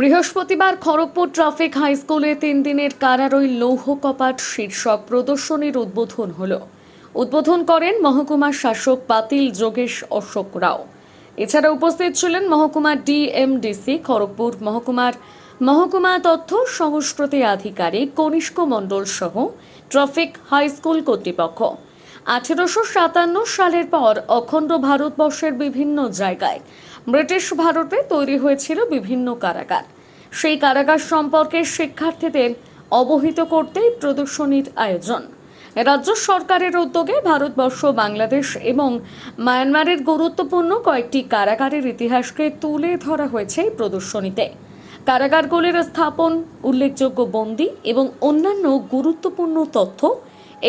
বৃহস্পতিবার Kharagpur traffic high স্কুলে তিন দিনের কারারই লৌহ কপাট শীর্ষক প্রদর্শনীর উদ্বোধন হল। উদ্বোধন করেন মহকুমার শাসক পাতিল যোগেশ অশোক রাও। এছাড়া উপস্থিত ছিলেন মহকুমার ডিএমডিসি, খড়গপুর মহকুমার মহকুমা তথ্য সংস্কৃতি আধিকারিক কনিষ্ক মণ্ডল সহ ট্রাফিক হাই স্কুল কর্তৃপক্ষ। আঠেরোশো সাতান্ন সালের পর অখণ্ড ভারতবর্ষের বিভিন্ন জায়গায় ব্রিটিশ ভারতে তৈরি হয়েছিল বিভিন্ন কারাগার। সেই কারাগার সম্পর্কে শিক্ষার্থীদের অবহিত করতেই প্রদর্শনীর আয়োজন। রাজ্য সরকারের উদ্যোগে ভারতবর্ষ, বাংলাদেশ এবং মায়ানমারের গুরুত্বপূর্ণ কয়েকটি কারাগারের ইতিহাসকে তুলে ধরা হয়েছে এই প্রদর্শনীতে। কারাগারগুলির স্থাপন, উল্লেখযোগ্য বন্দি এবং অন্যান্য গুরুত্বপূর্ণ তথ্য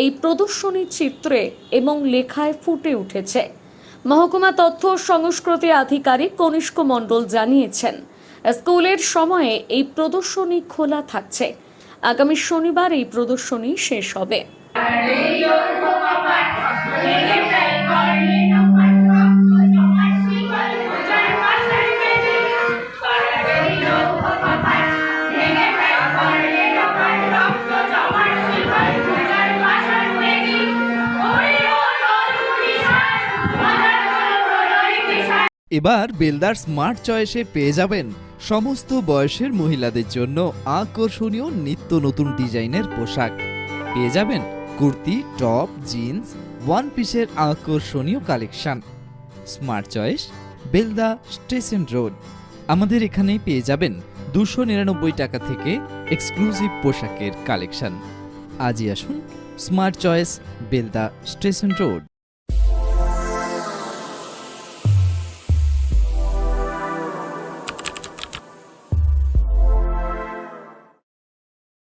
এই প্রদর্শনী চিত্রে এবং লেখায় ফুটে উঠেছে। মহকুমা তথ্য সংস্কৃতি আধিকারিক কনিষ্ক মণ্ডল জানিয়েছেন, স্কুলের সময়ে এই প্রদর্শনী খোলা থাকছে। আগামী শনিবার এই প্রদর্শনী শেষ হবে। এবার বেলদার স্মার্ট চয়েসে পেয়ে যাবেন সমস্ত বয়সের মহিলাদের জন্য আকর্ষণীয় নিত্য নতুন ডিজাইনের পোশাক। পেয়ে যাবেন কুর্তি, টপ, জিন্স, ওয়ান পিসের আকর্ষণীয় collection. Smart choice Belda station road. আমাদের এখানেই পেয়ে যাবেন দুশো নিরানব্বই টাকা থেকে এক্সক্লুসিভ পোশাকের কালেকশন। আজই আসুন smart choice Belda station road.